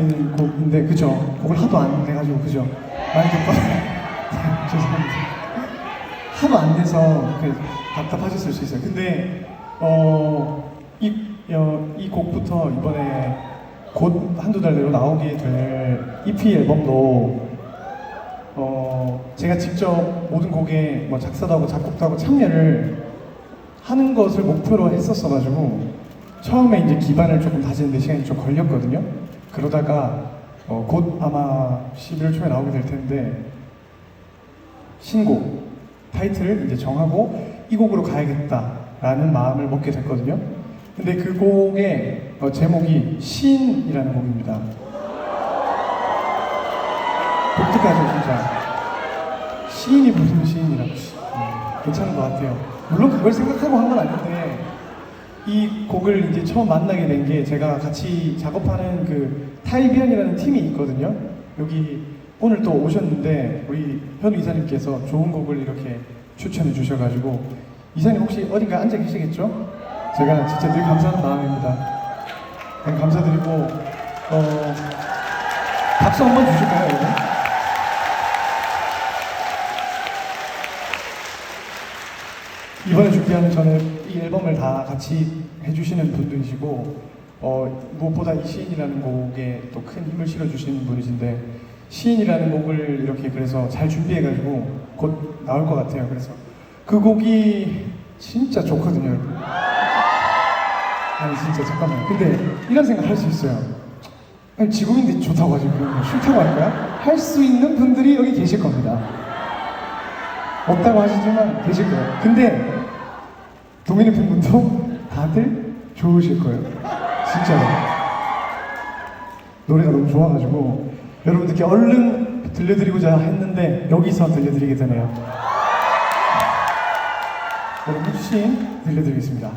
들리는 곡인데 그죠? 곡을 하도 안 해가지고 그죠? 많이 듣고 죄송합니다. 하도 안 돼서 그 답답하셨을 수 있어요. 근데 어, 이, 어, 이 곡부터 이번에 곧 한두 달 내로 나오게 될 EP 앨범도 어, 제가 직접 모든 곡에 뭐 작사도 하고 작곡도 하고 참여를 하는 것을 목표로 했었어가지고 처음에 이제 기반을 조금 다지는데 시간이 좀 걸렸거든요. 그러다가 어, 곧 아마 11월 초에 나오게 될 텐데 신곡 타이틀을 이제 정하고 이 곡으로 가야겠다라는 마음을 먹게 됐거든요. 근데 그 곡의 어, 제목이 시인이라는 곡입니다. 독특하죠, 진짜. 시인이 무슨 시인이라고. 음, 괜찮은 것 같아요. 물론 그걸 생각하고 한 건 아닌데, 이 곡을 이제 처음 만나게 된 게 제가 같이 작업하는 그 타이비언이라는 팀이 있거든요. 여기 오늘 또 오셨는데, 우리 현우 이사님께서 좋은 곡을 이렇게 추천해 주셔가지고, 이사님 혹시 어딘가 앉아 계시겠죠? 제가 진짜 늘 감사하는 마음입니다. 네, 감사드리고, 어, 박수 한번 주실까요, 여러분? 이번에 준비하는 저는 이 앨범을 다 같이 해주시는 분들이시고 어, 무엇보다 이 시인이라는 곡에 또 큰 힘을 실어주시는 분이신데 시인이라는 곡을 이렇게 그래서 잘 준비해가지고 곧 나올 것 같아요. 그래서 그 곡이 진짜 좋거든요. 아니 진짜 잠깐만. 근데 이런 생각 할 수 있어요. 아니, 지구인데 좋다고 하지 그러면 싫다고 할까요? 할 수 있는 분들이 여기 계실 겁니다. 없다고 하시지만 계실 거예요. 근데 동민이 팬분도 다들 좋으실 거예요. 진짜로. 노래가 너무 좋아가지고 여러분들께 얼른 들려드리고자 했는데 여기서 들려드리게 되네요. 여러분 신 들려드리겠습니다.